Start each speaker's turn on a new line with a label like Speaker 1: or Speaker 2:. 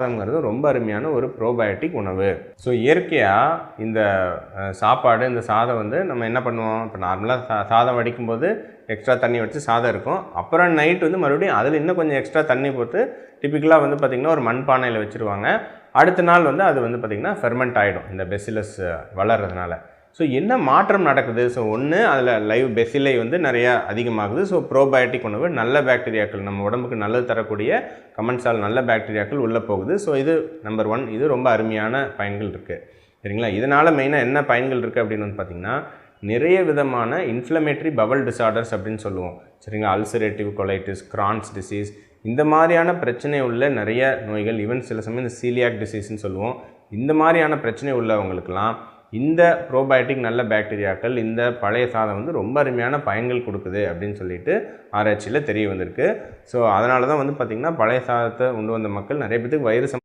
Speaker 1: சாதம்ங்கிறது ரொம்ப அருமையான ஒரு ப்ரோபயோட்டிக் உணவு. ஸோ இயற்கையாக இந்த சாப்பாடு இந்த சாதம் வந்து நம்ம என்ன பண்ணுவோம்? இப்போ நார்மலாக சா சாதம் வடிக்கும்போது எக்ஸ்ட்ரா தண்ணி வச்சு சாதம் இருக்கும். அப்புறம் நைட் வந்து மறுபடியும் அதில் இன்னும் கொஞ்சம் எக்ஸ்ட்ரா தண்ணி போட்டு டிப்பிக்கலாக வந்து பார்த்திங்கன்னா ஒரு மண்பானையில் வச்சுருவாங்க. அடுத்த நாள் வந்து அது வந்து பார்த்திங்கன்னா ஃபெர்மெண்ட் ஆகிடும் இந்த பெசிலஸ் வளர்றதுனால. ஸோ என்ன மாற்றம் நடக்குது? ஸோ ஒன்று அதில் லைவ் பெசிலை வந்து நிறையா அதிகமாகுது. ஸோ ப்ரோபயோட்டிக் உணவு நல்ல பாக்டீரியாக்கள் நம்ம உடம்புக்கு நல்லது தரக்கூடிய கமெண்ட்ஸால் நல்ல பாக்டீரியாக்கள் உள்ளே போகுது. ஸோ இது நம்பர் ஒன் இது ரொம்ப அருமையான பயன்கள் இருக்குது சரிங்களா? இதனால் மெயினாக என்ன பயன்கள் இருக்குது அப்படின்னு வந்து பார்த்திங்கன்னா நிறைய விதமான இன்ஃப்ளமேட்டரி பவல் டிசார்டர்ஸ் அப்படின்னு சொல்லுவோம். சரிங்களா? அல்சரேட்டிவ் கொலைட்டிஸ் கிரான்ஸ் டிசீஸ் இந்த மாதிரியான பிரச்சனை உள்ள நிறைய நோய்கள் ஈவன் சில சமயம் இந்த சீலியாக் டிசீஸ்னு சொல்லுவோம். இந்த மாதிரியான பிரச்சனை உள்ளவங்களுக்கெல்லாம் இந்த ப்ரோபயோட்டிக் நல்ல பாக்டீரியாக்கள் இந்த பழைய சாதம் வந்து ரொம்ப அருமையான பயன்கள் கொடுக்குது அப்படின்னு சொல்லிட்டு ஆராய்ச்சியில் தெரிய வந்திருக்கு. ஸோ அதனால தான் வந்து பார்த்திங்கன்னா பழைய சாதத்தை உண்டு வந்த மக்கள் நிறைய பேத்துக்கு வயிறு